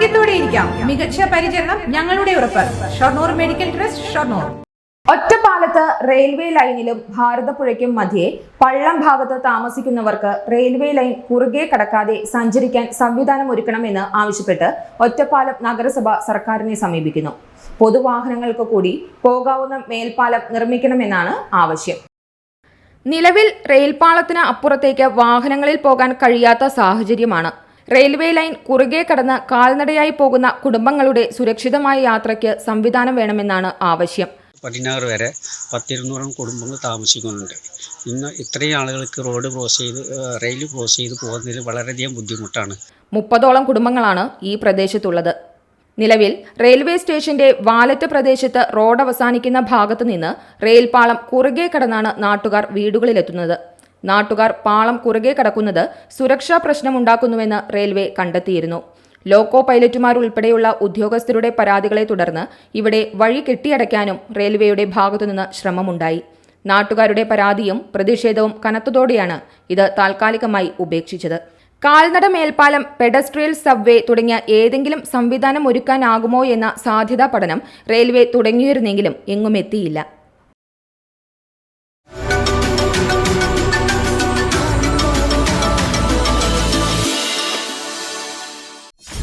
ആരോഗ്യത്തോടെ ഇരിക്കാം. മികച്ച പരിചരണം ഞങ്ങളുടെ ഉറപ്പ്. Shoranur medical trust Shoranur. ഒറ്റപ്പാലത്ത് റെയിൽവേ ലൈനിലും ഭാരതപ്പുഴയ്ക്കും മധ്യേ പള്ളം ഭാഗത്ത് താമസിക്കുന്നവർക്ക് റെയിൽവേ ലൈൻ കുറുകെ കടക്കാതെ സഞ്ചരിക്കാൻ സംവിധാനം ഒരുക്കണമെന്ന് ആവശ്യപ്പെട്ട് ഒറ്റപ്പാലം നഗരസഭ സർക്കാരിനെ സമീപിക്കുന്നു. പൊതുവാഹനങ്ങൾക്ക് കൂടി പോകാവുന്ന മേൽപ്പാലം നിർമ്മിക്കണമെന്നാണ് ആവശ്യം. നിലവിൽ റെയിൽപാളത്തിന് അപ്പുറത്തേക്ക് വാഹനങ്ങളിൽ പോകാൻ കഴിയാത്ത സാഹചര്യമാണ്. റെയിൽവേ ലൈൻ കുറുകെ കടന്ന് കാൽനടയായി പോകുന്ന കുടുംബങ്ങളുടെ സുരക്ഷിതമായ യാത്രയ്ക്ക് സംവിധാനം വേണമെന്നാണ് ആവശ്യം. പതിനാറ് വരെ പത്തിരുന്നൂറോളം കുടുംബങ്ങൾ താമസിക്കുന്നുണ്ട്. ഇന്ന് ഇത്രയും ആളുകൾക്ക് റോഡ് ക്രോസ് ചെയ്ത് റെയിൽ ക്രോസ് ചെയ്ത് പോകുന്നതിൽ വളരെയധികം ബുദ്ധിമുട്ടാണ്. മുപ്പതോളം കുടുംബങ്ങളാണ് ഈ പ്രദേശത്തുള്ളത്. നിലവിൽ റെയിൽവേ സ്റ്റേഷന്റെ വാലറ്റ് പ്രദേശത്ത് റോഡ് അവസാനിക്കുന്ന ഭാഗത്തു നിന്ന് റെയിൽപാളം കുറുകെ കടന്നാണ് നാട്ടുകാർ വീടുകളിലെത്തുന്നത്. നാട്ടുകാർ പാളം കുറുകെ കടക്കുന്നത് സുരക്ഷാ പ്രശ്നമുണ്ടാക്കുന്നുവെന്ന് റെയിൽവേ കണ്ടെത്തിയിരുന്നു. ലോക്കോ പൈലറ്റുമാർ ഉൾപ്പെടെയുള്ള ഉദ്യോഗസ്ഥരുടെ പരാതികളെ തുടർന്ന് ഇവിടെ വഴി കെട്ടിയടയ്ക്കാനും റെയിൽവേയുടെ ഭാഗത്തുനിന്ന് ശ്രമമുണ്ടായി. നാട്ടുകാരുടെ പരാതിയും പ്രതിഷേധവും കനത്തതോടെയാണ് ഇത് താൽക്കാലികമായി ഉപേക്ഷിച്ചത്. കാൽനട മേൽപ്പാലം പെഡസ്ട്രിയൽ സബ്വേ തുടങ്ങിയ ഏതെങ്കിലും സംവിധാനം ഒരുക്കാനാകുമോ എന്ന സാധ്യതാ പഠനം റെയിൽവേ തുടങ്ങിയിരുന്നെങ്കിലും എങ്ങും